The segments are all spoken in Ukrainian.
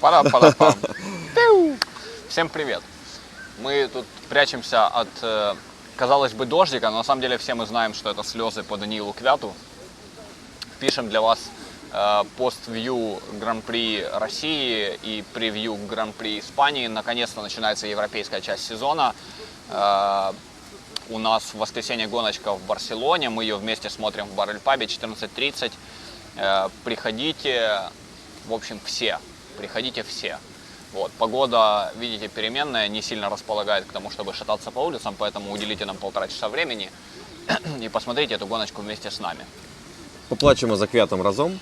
Пара-пара-пам. Пиу. Всем привет. Мы тут прячемся от, э, казалось бы, дождика, но на самом деле все мы знаем, что это слезы по Даниилу Квяту. Пишем для вас э, пост-вью Гран-при России и превью Гран-при Испании. Наконец-то начинается европейская часть сезона. Э, у нас в воскресенье гоночка в Барселоне. Мы ее вместе смотрим в Баррель Пабе 14.30. Э, приходите, в общем, все Приходите все. Вот. Погода, видите, переменная, не сильно располагает к тому, чтобы шататься по улицам, поэтому уделите нам полтора часа времени и посмотрите эту гоночку вместе с нами. Поплачемо за квятом разом.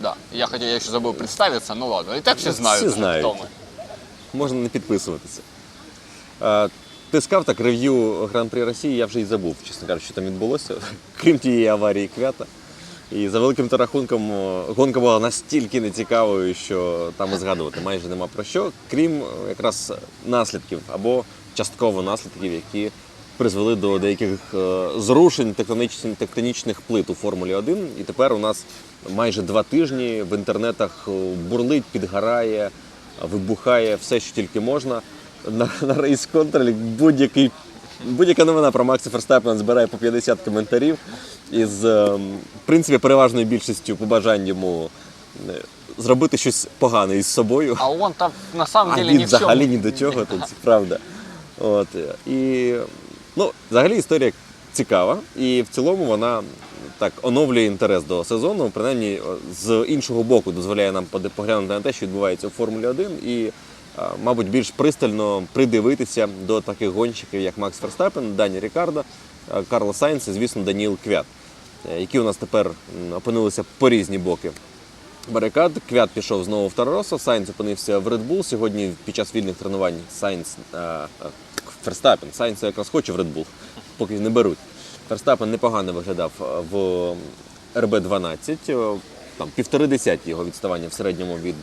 Да, я хотя я еще забыл представиться, ну ладно, и так все знают, Всі уже, знають. кто мы. Можна не підписуватися. Е, Ти сказав так, рев'ю Гран-при Росії, я вже і забув, чесно кажучи, що там відбулося, крім тієї аварії квята. І за великим то рахунком гонка була настільки нецікавою, що там і згадувати майже нема про що, крім якраз наслідків або частково наслідків, які призвели до деяких е, зрушень тектонічних, тектонічних плит у Формулі 1. І тепер у нас майже два тижні в інтернетах бурлить, підгорає, вибухає все, що тільки можна. На, на рейс контролі будь-який Будь-яка новина про Макса Ферстапена збирає по 50 коментарів із, е, в принципі, переважною більшістю побажань йому е, зробити щось погане із собою. А он там на самом А деле він в чем. взагалі ні до чого, тут правда. От. І ну, взагалі історія цікава, і в цілому вона так оновлює інтерес до сезону. Принаймні, з іншого боку, дозволяє нам поглянути на те, що відбувається у Формулі 1, і, мабуть, більш пристально придивитися до таких гонщиків, як Макс Ферстапен, Дані Рікардо, Карло Сайнц і, звісно, Даніл Квят, е, які у нас тепер опинилися по різні боки барикад. Квят пішов знову в Таророса, Сайнц опинився в Red Bull. Сьогодні під час вільних тренувань Сайнц е, е, Ферстапен. Сайнц якраз хоче в Red Bull, поки не беруть. Ферстапен непогано виглядав в РБ-12. е, Там півтори десяті його відставання в середньому від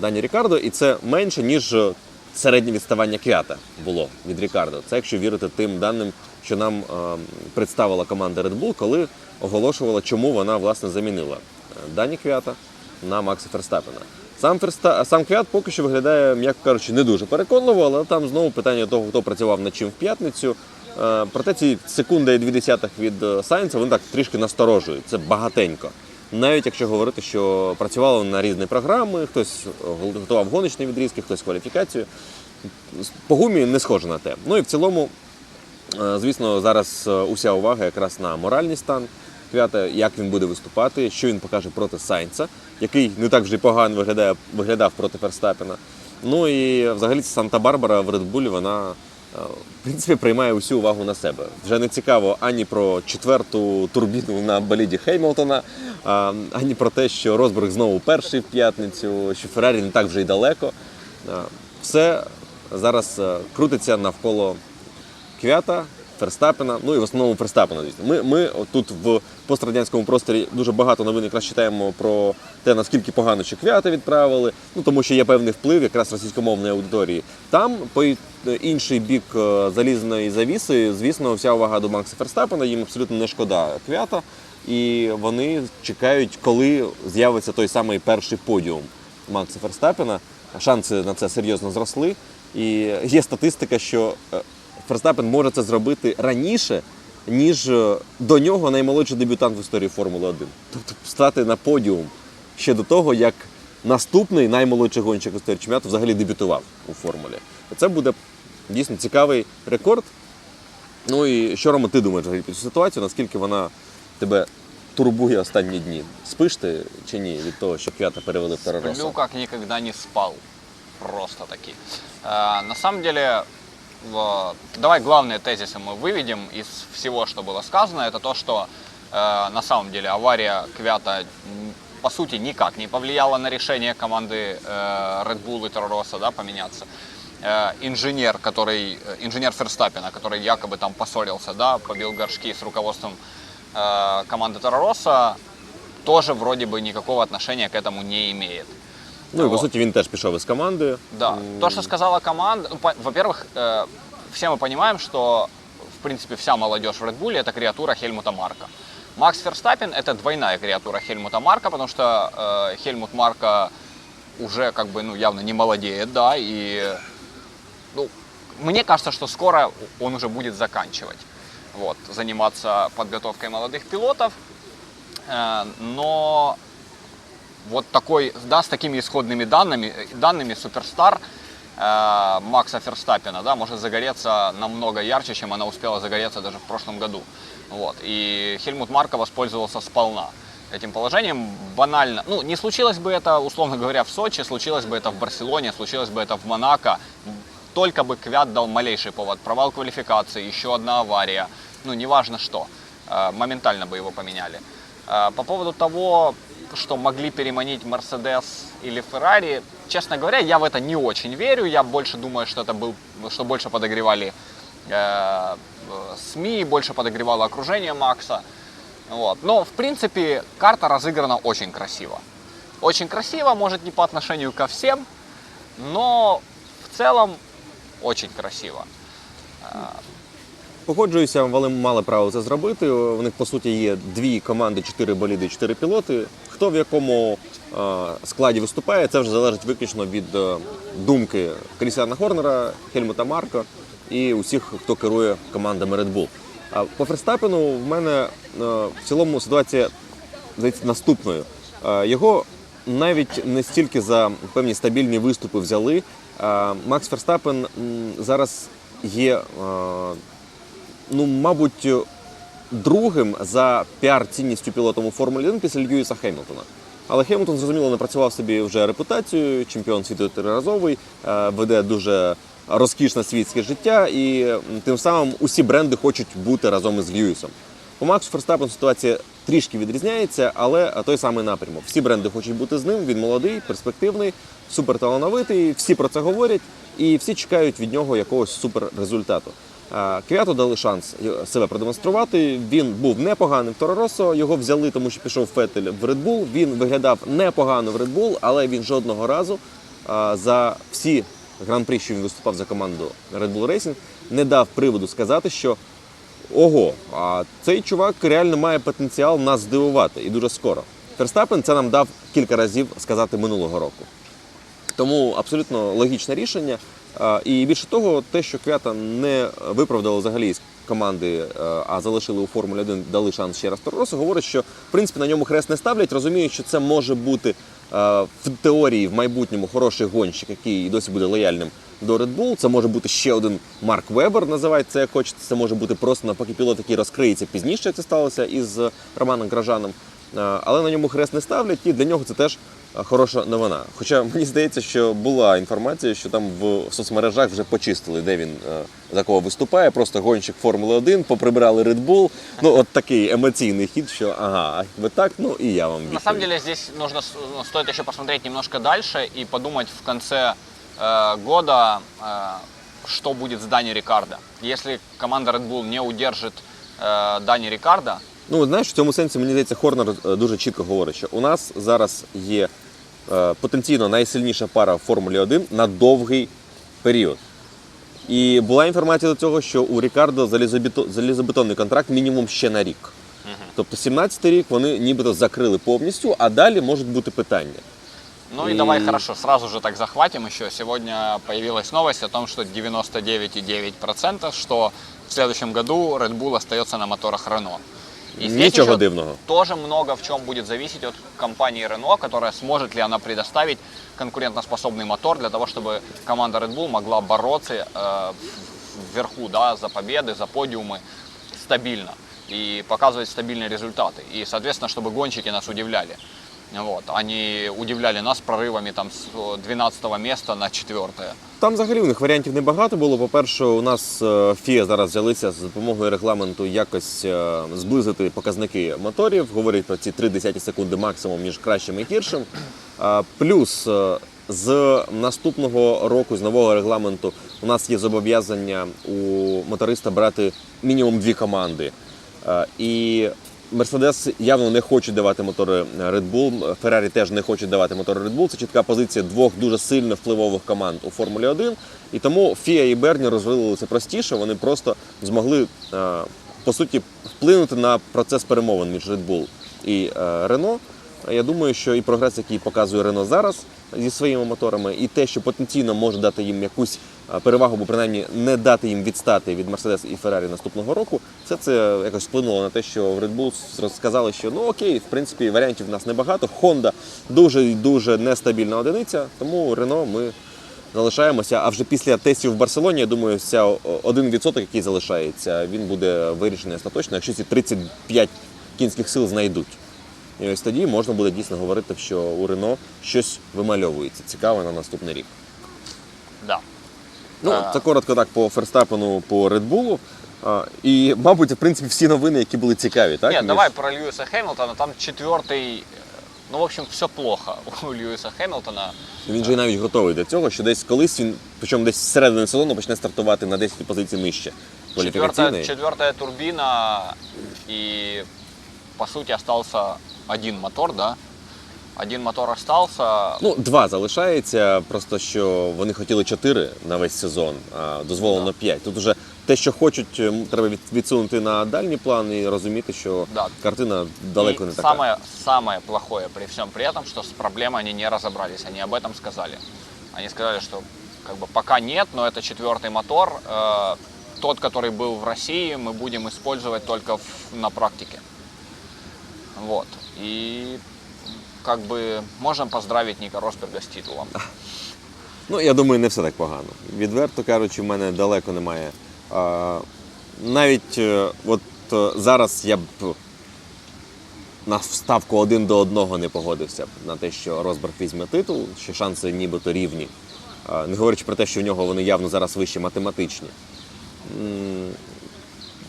Дані Рікардо, і це менше, ніж е, середнє відставання Квята було від Рікардо. Це якщо вірити тим даним, що нам е, представила команда Red Bull, коли оголошувала, чому вона власне замінила е, Дані Квята на Макса Ферстапена. Сам Ферста... сам Квят поки що виглядає, м'яко кажучи, не дуже переконливо, але там знову питання того, хто працював над чим в п'ятницю. Е, Проте ці секунда і дві десятих від е, Сайнца вони так трішки насторожують. Це багатенько. Навіть якщо говорити, що працювали на різні програми, хтось готував гоночні відрізки, хтось кваліфікацію. По гумі не схоже на те. Ну і в цілому Е, Звісно, зараз е, уся увага якраз на моральний стан Квята, як він буде виступати, що він покаже проти Сайнца, який не так вже й погано виглядає, виглядав проти Ферстапена. Ну і взагалі Санта-Барбара в Редбулі вона в принципі приймає усю увагу на себе. Вже не цікаво ані про четверту турбіну на боліді Хеймлтона, ані про те, що Розберг знову перший в п'ятницю, що Феррарі не так вже й далеко. Е, Все зараз е, крутиться навколо Квята, Ферстапена, ну і в основному Ферстапена, звісно. Ми, ми тут в пострадянському просторі дуже багато новин якраз читаємо про те, наскільки погано що Квята відправили, ну тому що є певний вплив якраз російськомовної аудиторії. Там по інший бік е, залізної завіси, звісно, вся увага до Макса Ферстапена, їм абсолютно не шкода Квята. І вони чекають, коли з'явиться той самий перший подіум Макса Ферстапена. Шанси на це серйозно зросли. І є статистика, що е, Ферстапен може це зробити раніше, ніж е, до нього наймолодший дебютант в історії Формули 1. Тобто стати на подіум ще до того, як наступний наймолодший гонщик історії чемпіонату взагалі дебютував у формулі. Це буде дійсно цікавий рекорд. Ну і що Рома, ти думаєш про цю ситуацію? Наскільки вона тебе турбує останні дні? Спиш ти чи ні від того, що квята перевели в Сплю Тараросо? как никогда не спал. Просто таки. Э, на самом деле, давай главные тезисы мы выведем из всего, что было сказано. Это то, что э, на самом деле авария Квята по сути никак не повлияла на решение команды э, Red Bull и Торроса да, поменяться. Э, инженер, который, э, инженер Ферстаппина, который якобы там поссорился, да, побил горшки с руководством э, команды Торроса, тоже вроде бы никакого отношения к этому не имеет. Ну і по Вот. суті він теж пішов із команди. Да. То, что сказала команда, ну, по- во-первых, э, все мы понимаем, что в принципе вся молодежь в Red Bull это креатура Хельмута Марка. Макс Ферстаппин это двойная креатура Хельмута Марка, потому что э, Хельмут Марка уже как бы, ну, явно не молодеет, да, и, ну, мне кажется, что скоро он уже будет заканчивать, вот, заниматься подготовкой молодых пилотов, Э, но вот такой, да, с такими исходными данными, данными суперстар э, Макса Ферстаппина, да, может загореться намного ярче, чем она успела загореться даже в прошлом году. Вот. И Хельмут Марко воспользовался сполна этим положением. Банально, ну, не случилось бы это, условно говоря, в Сочи, случилось бы это в Барселоне, случилось бы это в Монако, только бы Квят дал малейший повод. Провал квалификации, еще одна авария, ну, неважно что, э, моментально бы его поменяли. Э, По поводу того, что могли переманить Мерседес или Феррари, честно говоря, я в это не очень верю. Я больше думаю, что это был, что больше подогревали э, СМИ, больше подогревало окружение Макса. Вот. Но, в принципе, карта разыграна очень красиво. Очень красиво, может, не по отношению ко всем, но в целом очень красиво. Погоджуюся, вони мали право це зробити. У них по суті є дві команди, чотири боліди, чотири пілоти. Хто в якому е, складі виступає, це вже залежить виключно від е, думки Крісіана Хорнера, Хельмута Марко і усіх, хто керує командами Red Bull. А по Ферстапену в мене е, в цілому ситуація наступною. Його навіть не стільки за певні стабільні виступи взяли. Макс Ферстапен зараз є. ну, мабуть, другим за піар-цінністю пілотом у Формулі 1 після Льюіса Хемілтона. Але Хемілтон, зрозуміло, напрацював собі вже репутацію, чемпіон світу триразовий, е, веде дуже розкішне світське життя, і тим самим усі бренди хочуть бути разом із Льюісом. По Максу Ферстапену ситуація трішки відрізняється, але той самий напрямок. Всі бренди хочуть бути з ним. Він молодий, перспективний, суперталановитий. Всі про це говорять, і всі чекають від нього якогось суперрезультату. А, Квяту дали шанс себе продемонструвати. Він був непоганим в Торо Россо, Його взяли, тому що пішов Фетель в Red Bull. Він виглядав непогано в Red Bull, але він жодного разу за всі гран-прі, що він виступав за команду Red Bull Racing, не дав приводу сказати, що ого, а цей чувак реально має потенціал нас здивувати і дуже скоро. Ферстапен це нам дав кілька разів сказати минулого року. Тому абсолютно логічне рішення. І більше того, те, що Квята не виправдали взагалі з команди, е, а залишили у Формулі 1, дали шанс ще раз Торосу, говорить, що в принципі на ньому хрест не ставлять, розуміють, що це може бути е, в теорії в майбутньому хороший гонщик, який досі буде лояльним до Red Bull. Це може бути ще один Марк Вебер, називається це як хочете. Це може бути просто навпаки пілот, який розкриється пізніше. Це сталося із Романом Гражаном Е, Але на ньому хрест не ставлять, і для нього це теж е, хороша новина. Хоча мені здається, що була інформація, що там в соцмережах вже почистили, де він е, за кого виступає. Просто гонщик Формули 1, поприбирали Red Bull. Ну, от такий емоційний хід, що ага, ви так, ну і я вам На самом відповідь. деле здесь нужно, с- ну, стоит еще посмотреть немножко дальше и подумать в конце э, года, э, что будет с Дани Рикардо. Если команда Red Bull не удержит э, Дани Рикардо, Ну, знаєш, в цьому сенсі мені здається, Хорнер е, дуже чітко говорить, що у нас зараз є е, потенційно найсильніша пара в Формулі 1 на довгий період. І була інформація до цього, що у Рікардо залізобето- залізобетонний контракт мінімум ще на рік. Тобто 17-й рік вони нібито закрили повністю, а далі можуть бути питання. Ну и И- давай хорошо, сразу же так захватим еще. Сегодня появилась новость о том, что 99,9% что в следующем году Red Bull остается на моторах Renault. И еще дивного. тоже много в чем будет зависеть от компании Renault, которая сможет ли она предоставить конкурентоспособный мотор для того, чтобы команда Red Bull могла бороться э, вверху да, за победы, за подиумы стабильно и показывать стабильные результаты. И, соответственно, чтобы гонщики нас удивляли. Вот. Они удивляли нас прорывами там, с 12 места на 4 Там взагалі у них варіантів небагато було. По-перше, у нас е, ФІА зараз взялися з допомогою регламенту якось е, зблизити показники моторів. Говорять про ці 0,3 секунди максимум між кращим і гіршим. Плюс е, з наступного року, з нового регламенту, у нас є зобов'язання у моториста брати мінімум дві команди. І Мерседес явно не хоче давати мотори Red Bull, Феррарі теж не хоче давати мотори Red Bull. Це чітка позиція двох дуже сильно впливових команд у Формулі 1. І тому Фія і Берні розвили це простіше. Вони просто змогли е, по суті вплинути на процес перемовин між Red Bull і Рено. Я думаю, що і прогрес, який показує Рено зараз зі своїми моторами, і те, що потенційно може дати їм якусь перевагу, або принаймні не дати їм відстати від Mercedes і Ferrari наступного року, все це якось вплинуло на те, що в Red Bull сказали, що ну окей, в принципі, варіантів в нас небагато. Honda дуже і дуже нестабільна одиниця, тому Рено ми залишаємося. А вже після тестів в Барселоні, я думаю, о- один відсоток, який залишається, він буде вирішений остаточно, якщо ці 35 кінських сил знайдуть. І ось тоді можна буде дійсно говорити, що у Рено щось вимальовується. Цікаво на наступний рік. Да. Ну, А. це коротко так по Ферстапену, по Редбулу. А, І, мабуть, в принципі, всі новини, які були цікаві, так? Нет, між- давай про Льюиса Хэмилтона. Там четвертый. э, Ну, в общем, все плохо у Льюиса Хэмилтона. Він же і навіть готовий до цього, що десь колись він, причому десь всередині сезону почне стартувати на 10 позицій нижче. Четвертая, Кваліфікаційної. четвертая турбина, и по сути остался один мотор, да? Один мотор остался. Ну, два залишається, просто що вони хотіли чотири на весь сезон, а дозволено п'ять. Тут уже те, що хочуть, м, треба від- відсунути на дальній план і розуміти, що Да. картина далеко И не така. самое, самое плохое при всем при этом, что с проблемой они не разобрались, они об этом сказали. Они сказали, что как бы пока нет, но это четвертый мотор. э, тот, который был в России, мы будем использовать только в- на практике. Вот. И как бы можем поздравить Ника Росберга с титулом. Ну, я думаю, не все так погано. Відверто кажучи, в мене далеко немає. А, навіть е, от е, зараз я б на вставку один до одного не погодився б на те, що Росберг візьме титул, що шанси нібито рівні. Не говорячи про те, що в нього вони явно зараз вище математичні.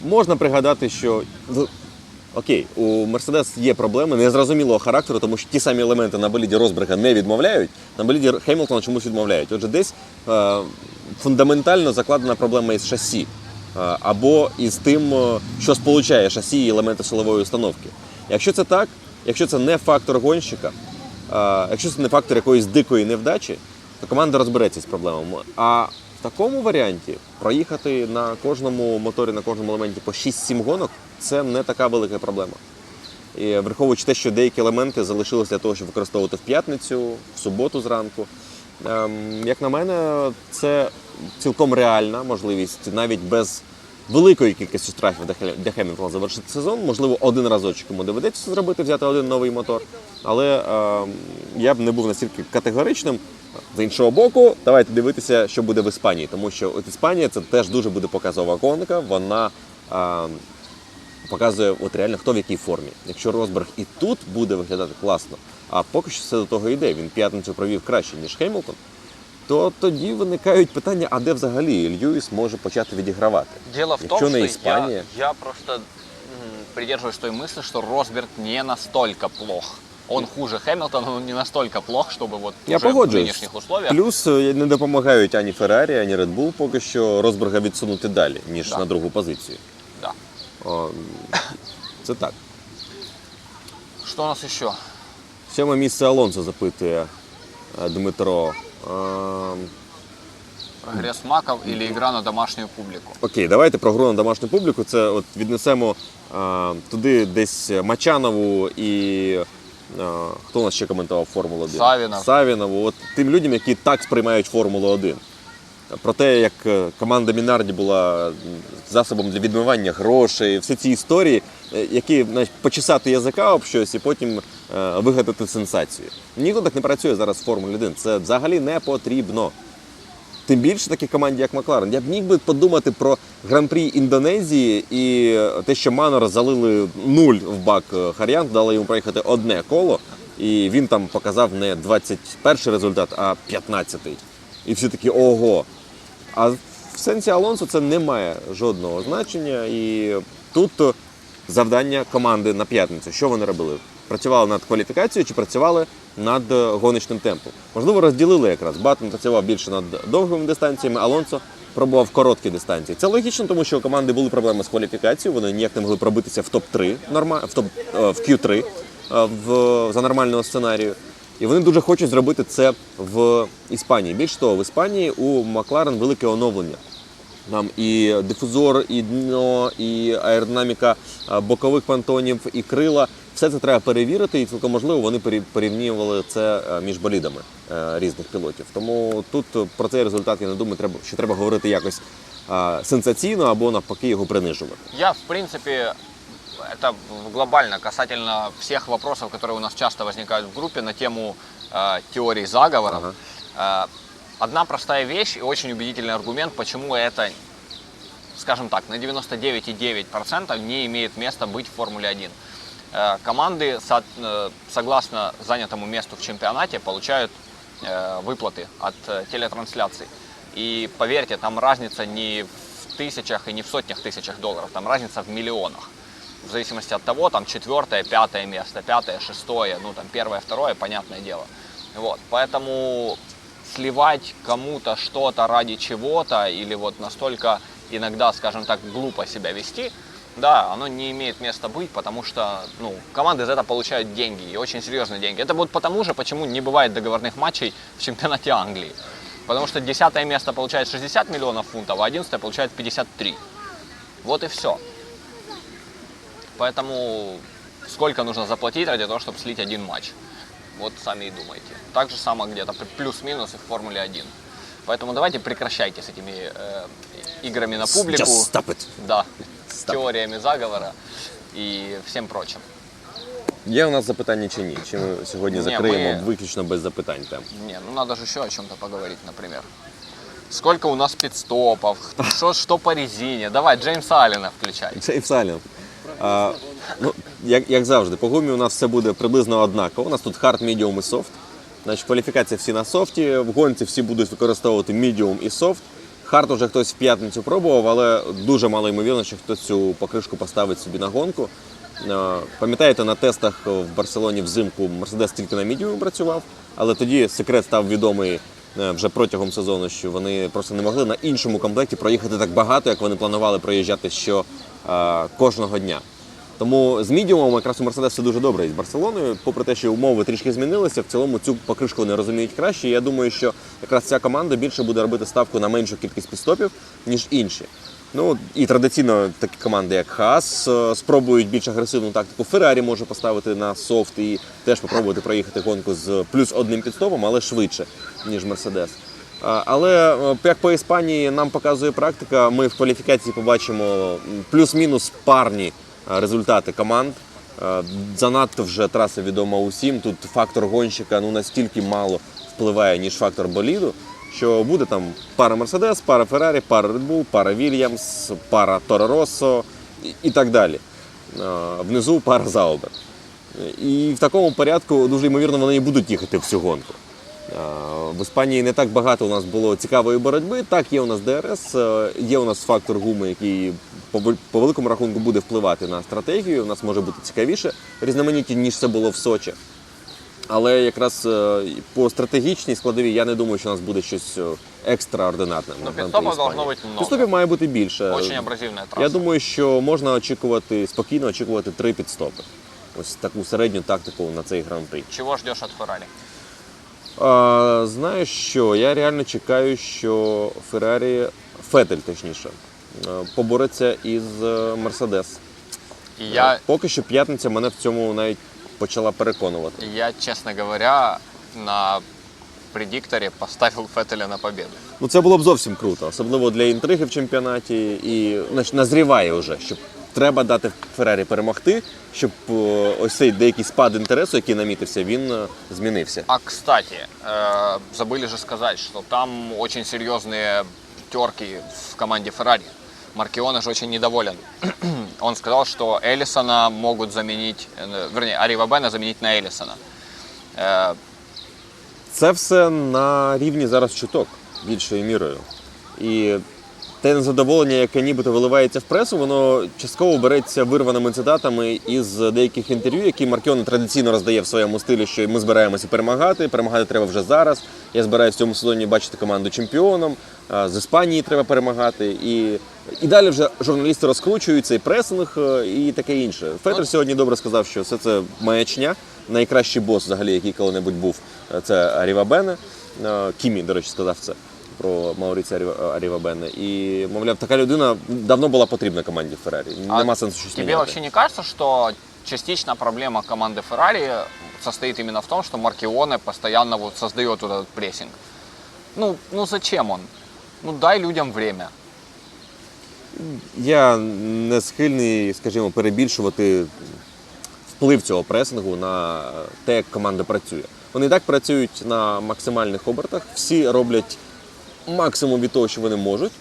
Можна пригадати, що ну, окей, у Мерседес є проблеми незрозумілого характеру, тому що ті самі елементи на боліді Росберга не відмовляють, на боліді Хемілтона чомусь відмовляють. Отже, десь е, фундаментально закладена проблема із шасі е, або із тим, е, що сполучає шасі і елементи силової установки. Якщо це так, якщо це не фактор гонщика, е, якщо це не фактор якоїсь дикої невдачі, то команда розбереться з проблемами. А в такому варіанті проїхати на кожному моторі, на кожному елементі по 6-7 гонок це не така велика проблема. І враховуючи те, що деякі елементи залишилися для того, щоб використовувати в п'ятницю, в суботу зранку. Ем, як на мене, це цілком реальна можливість навіть без великої кількості штрафів для Хе- завершити сезон. Можливо, один разочок йому доведеться зробити, взяти один новий мотор. Але ем, я б не був настільки категоричним. З іншого боку, давайте дивитися, що буде в Іспанії, тому що от Іспанія це теж дуже буде показова гонка. Вона ем, показує от реально хто в якій формі. Якщо Росберг і тут буде виглядати класно, а поки що все до того йде, він п'ятницю провів краще, ніж Хемілтон, то тоді виникають питання, а де взагалі Льюіс може почати відігравати? Дело в Якщо том, не Іспанія, я, я просто придерживаюсь той мысли, что Росберг не настолько плох Он хуже Хэмилтона, но не настолько плох, чтобы вот я уже в погоджуюсь. нынешних условиях. Плюс е, не допомагають ані Феррарі, ані Red Bull поки що Росберга відсунути далі, ніж Да. на другу позицію. Да. О, це так. Что у нас еще? Сьоме місце Алонсо запитує е, Дмитро. Ем, Грес Маков или игра на домашнюю публику? Окей, давайте про гру на домашню публіку. Це от віднесемо а, туди десь Мачанову і а, хто у нас ще коментував Формулу 1? Савінов. Савінову. От тим людям, які так сприймають Формулу 1. Про те, як е, команда Мінарді була засобом для відмивання грошей, всі ці історії, е, які знаєш, почесати язика об щось і потім е, вигадати сенсацію. Ніхто так не працює зараз в Формулі 1. Це взагалі не потрібно. Тим більше такій команді, як Макларен. Я б міг би подумати про гран-прі Індонезії і те, що Манор залили нуль в бак е, Хар'ян, дали йому проїхати одне коло, і він там показав не 21 результат, а 15-й. І всі такі ого. А в сенсі Алонсо це не має жодного значення. І тут завдання команди на п'ятницю. Що вони робили? Працювали над кваліфікацією чи працювали над е, гоночним темпом? Можливо, розділили якраз. Баттон працював більше над довгими дистанціями, Алонсо пробував короткі дистанції. Це логічно, тому що у команди були проблеми з кваліфікацією. Вони ніяк не могли пробитися в топ-3 норма... в топ е, в Q3 е, в за нормального сценарію. І вони дуже хочуть зробити це в Іспанії. Більш того, в Іспанії у Макларен велике оновлення. Там і дифузор, і дно, і аеродинаміка а, бокових понтонів, і крила. все це треба перевірити, і цілком можливо вони порі- порівнювали це е, між болідами е, різних пілотів. Тому тут е, про цей результат я не думаю, треба що треба говорити якось е, сенсаційно або навпаки його принижувати. Я, в принципе, это глобально касательно всех вопросов, которые у нас часто возникают в группе на тему э, теорий заговоров. Э, одна простая вещь и очень убедительный аргумент, почему это, скажем так, на 99,9% не имеет места быть в Формуле 1. Э, команды, э, согласно занятому месту в чемпионате, получают э, выплаты от телетрансляций. И поверьте, там разница не в тысячах и не в сотнях тысячах долларов, там разница в миллионах. В зависимости от того, там четвертое, пятое место, пятое, шестое, ну там первое, второе, понятное дело. Вот, поэтому сливать кому-то что-то ради чего-то или вот настолько иногда, скажем так, глупо себя вести, да, оно не имеет места быть, потому что ну, команды за это получают деньги, и очень серьезные деньги. Это вот потому же, почему не бывает договорных матчей в чемпионате Англии. Потому что 10 место получает 60 миллионов фунтов, а 11 получает 53. Вот и все. Поэтому сколько нужно заплатить ради того, чтобы слить один матч? Вот сами и думайте. Так же самое где-то плюс-минус и в Формуле 1. Поэтому давайте прекращайте с этими э, играми на публику. Just stop it. Да, с Stop. теориями заговора и всем прочим. Є у нас запитання чи ні? Чи ми сьогодні Ні, закриємо ми- виключно без запитань тему? Не, ну надо же еще о чем-то поговорить, например. Сколько у нас пидстопов, что, что по резине. Давай, Джеймса Аллена включай. Джеймс Салін. А, ну, як, як завжди, по гумі у нас все буде приблизно однаково. У нас тут хард, медіум і софт. Значить, кваліфікація всі на софті. В гонці всі будуть використовувати медіум і софт. Хард уже хтось в п'ятницю пробував, але дуже мало ймовірно, що хтось цю покришку поставить собі на гонку. Е, Пам'ятаєте, на тестах в Барселоні взимку Мерседес тільки на медіумі працював, але тоді секрет став відомий е, вже протягом сезону, що вони просто не могли на іншому комплекті проїхати так багато, як вони планували проїжджати що е, кожного дня. Тому з мідіумом якраз у Мерседес все дуже добре із Барселоною. Попри те, що умови трішки змінилися, в цілому цю покришку вони розуміють краще. Я думаю, що якраз ця команда більше буде робити ставку на меншу кількість підстопів, ніж інші. Ну і традиційно такі команди, як Хаас, е, спробують більш агресивну тактику. Феррарі може поставити на софт і теж спробувати проїхати гонку з плюс одним підстопом, але швидше, ніж Мерседес. Але е, як по Іспанії нам показує практика, ми в кваліфікації побачимо плюс-мінус парні результати команд. Е, Занадто вже траса відома усім. Тут фактор гонщика ну настільки мало впливає, ніж фактор боліду, що буде там пара Мерседес, пара Феррарі, пара Bull, пара Вільямс, пара Торо Россо і- і так далі. Е, Внизу пара Заубер. І в такому порядку дуже ймовірно вони і будуть їхати всю гонку. Е, В Іспанії не так багато у нас було цікавої боротьби. Так, є у нас ДРС, е, є у нас фактор гуми, який по великому рахунку буде впливати на стратегію. У нас може бути цікавіше різноманітні, ніж це було в Сочі. Але якраз е, по стратегічній складовій я не думаю, що у нас буде щось екстраординарне. на Ну, Гран-прі должно бути много. Підстопів має бути більше. Очень абразивная трасса. Я думаю, що можна очікувати спокійно очікувати три підстопи. Ось таку середню тактику на цей гран-прі. Чего ждешь от Феррари? А, знаєш що? Я реально чекаю, що Феррарі, Фетель точніше, е, побореться із е, Мерседес. Я, Поки що п'ятниця мене в цьому навіть почала переконувати. я, честно говоря, на предикторе поставил Феттеля на победу. Ну це було б зовсім круто, особливо для інтриги в чемпіонаті. І значить, назріває вже, щоб треба дати Феррарі перемогти, щоб е, ось цей деякий спад інтересу, який намітився, він е, змінився. А, кстати, э, забыли же сказать, что там очень серьезные терки в команде Феррари. Маркиона же очень недоволен. Он сказал, что Эллисона могут заменить, э, вернее, Арива Бена заменить на Эллисона. Э, Це все на рівні зараз чуток більшою мірою. І те незадоволення, яке нібито виливається в пресу, воно частково береться вирваними цитатами із деяких інтерв'ю, які Маркіон традиційно роздає в своєму стилі, що ми збираємося перемагати, перемагати треба вже зараз. Я збираюся в цьому сезоні бачити команду чемпіоном. З Іспанії треба перемагати. І, і далі вже журналісти розкручуються, і пресинг, е, і таке інше. Фетер сьогодні добре сказав, що все це маячня. Найкращий бос, взагалі, який коли-небудь був, е, це Аріва Бене. Е, Кімі, до речі, сказав це про Мауріці Аріва- Аріва І, мовляв, така людина давно була потрібна команді Феррарі. А Нема сенсу щось тебе вообще не кажется, что частично проблема команды Ferrari состоит именно в том, что Маркионе постоянно вот создает вот этот прессинг. Ну, ну зачем он? Ну дай людям время. Я не схильний, скажімо, перебільшувати вплив цього пресингу на те, як команда працює. Вони і так працюють на максимальних обертах, всі роблять максимум від того, що вони можуть.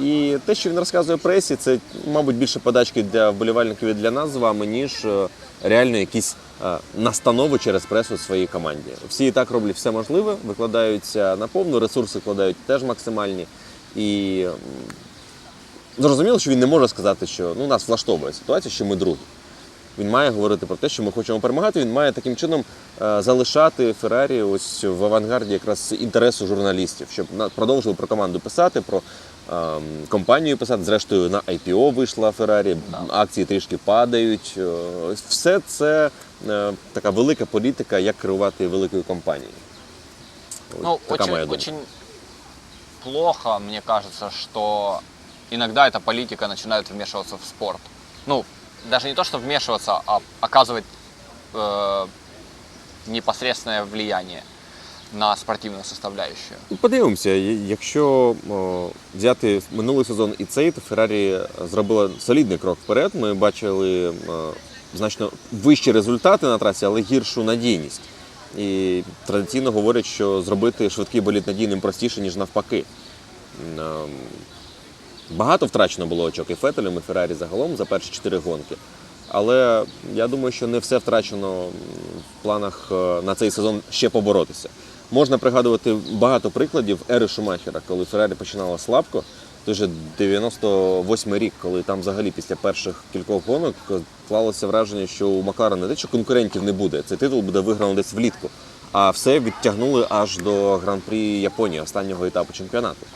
І те, що він розказує пресі, це, мабуть, більше подачки для вболівальників і для нас з вами, ніж е, реально якісь е, настанови через пресу своїй команді. Всі і так роблять все можливе, викладаються на повну, ресурси вкладають теж максимальні. І зрозуміло, що він не може сказати, що ну, нас влаштовує ситуація, що ми другі. Він має говорити про те, що ми хочемо перемагати. Він має таким чином е, залишати Феррарі ось в авангарді якраз інтересу журналістів, щоб продовжили про команду писати, про ем, компанію писати. Зрештою, на IPO вийшла Феррарі, акції трішки падають. Е, Все це е, така велика політика, як керувати великою компанією. Ну, така очень, моя думка. очень плохо, мне кажется, что иногда эта политика начинает вмешиваться в спорт. Ну, даже не то, что вмешиваться, а оказывать э, непосредственное влияние на спортивную составляющую. Подивимося, якщо о, взяти минулий сезон і цей, то Феррарі зробила солідний крок вперед. Ми бачили о, значно вищі результати на трасі, але гіршу надійність. І традиційно говорять, що зробити швидкий болід надійним простіше, ніж навпаки. Багато втрачено було очок і Фетелем, і Феррарі загалом за перші чотири гонки. Але я думаю, що не все втрачено в планах е, на цей сезон ще поборотися. Можна пригадувати багато прикладів ери Шумахера, коли Феррарі починала слабко. Той же 98 рік, коли там взагалі після перших кількох гонок склалося враження, що у Макларена не те, що конкурентів не буде. Цей титул буде виграно десь влітку. А все відтягнули аж до гран-прі Японії, останнього етапу чемпіонату.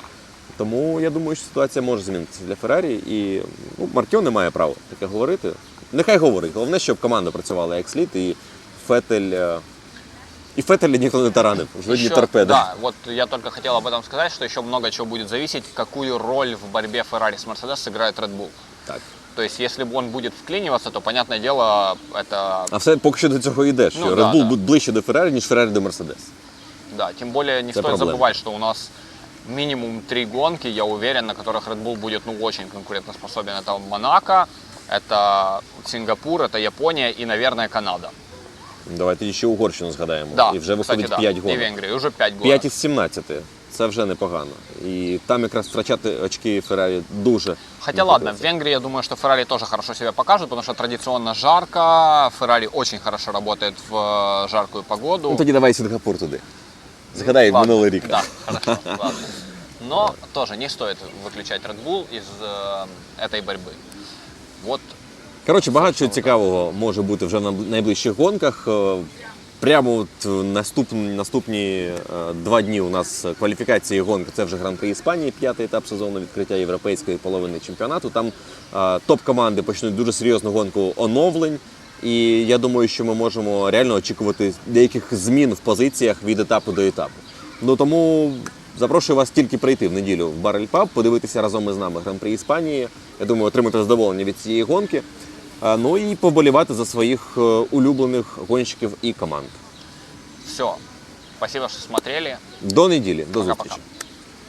Тому я думаю, що ситуація може змінитися для Феррарі, і ну, Маркіон не має права таке говорити. Нехай говорить. Головне, щоб команда працювала як слід, і Фетель. е, І Фетеля ніхто не таранив. Жодні Ещё- торпеди. Да, вот я только хотел об этом сказать, что еще много чего будет зависеть, какую роль в борьбе Ferrari с Mercedes сыграет Red Bull. Так. То есть, если бы он будет вклиниваться, то, понятное дело, это А все поки що до цього йде, що Ну, Red да, Bull да. буде ближче до Феррарі, ніж Феррарі до Мерседес. Да, тем более не Это стоит проблема. забывать, что у нас минимум три гонки, я уверен, на которых Red Bull будет ну, очень конкурентоспособен. Это Монако, это Сингапур, это Япония и, наверное, Канада. Давайте тоді ще Угорщину згадаємо. Да, і вже кстати, виходить да. 5 И гонок. Венгрия, уже 5 гонок. 5 із 17. Це вже непогано. І там якраз втрачати очки Феррарі дуже. Хотя не ладно, в хотілося. Венгрии, я думаю, что Феррари тоже хорошо себя покажут, потому что традиционно жарко, Феррари очень хорошо работает в э, жаркую погоду. Ну тоді давай Сінгапур туди. Згадай Ладно, минулий рік. Да, хорошо, ладно. Но тоже не стоит выключать Red Bull из э, этой борьбы. Вот Коротше, багато чого цікавого може бути вже на найближчих гонках. Е, Прямо от наступні, наступні е, два дні у нас кваліфікації і гонка. Це вже гран-при Іспанії, п'ятий етап сезону відкриття європейської половини чемпіонату. Там е, топ-команди почнуть дуже серйозну гонку оновлень. І я думаю, що ми можемо реально очікувати деяких змін в позиціях від етапу до етапу. Ну тому запрошую вас тільки прийти в неділю в Барель Паб, подивитися разом із нами гран-при Іспанії. Я думаю, отримати задоволення від цієї гонки. Ну і поболівати за своїх е, улюблених гонщиків і команд. все. Спасибо, что смотрели. До неділі, до Пока-пока. зустрічі.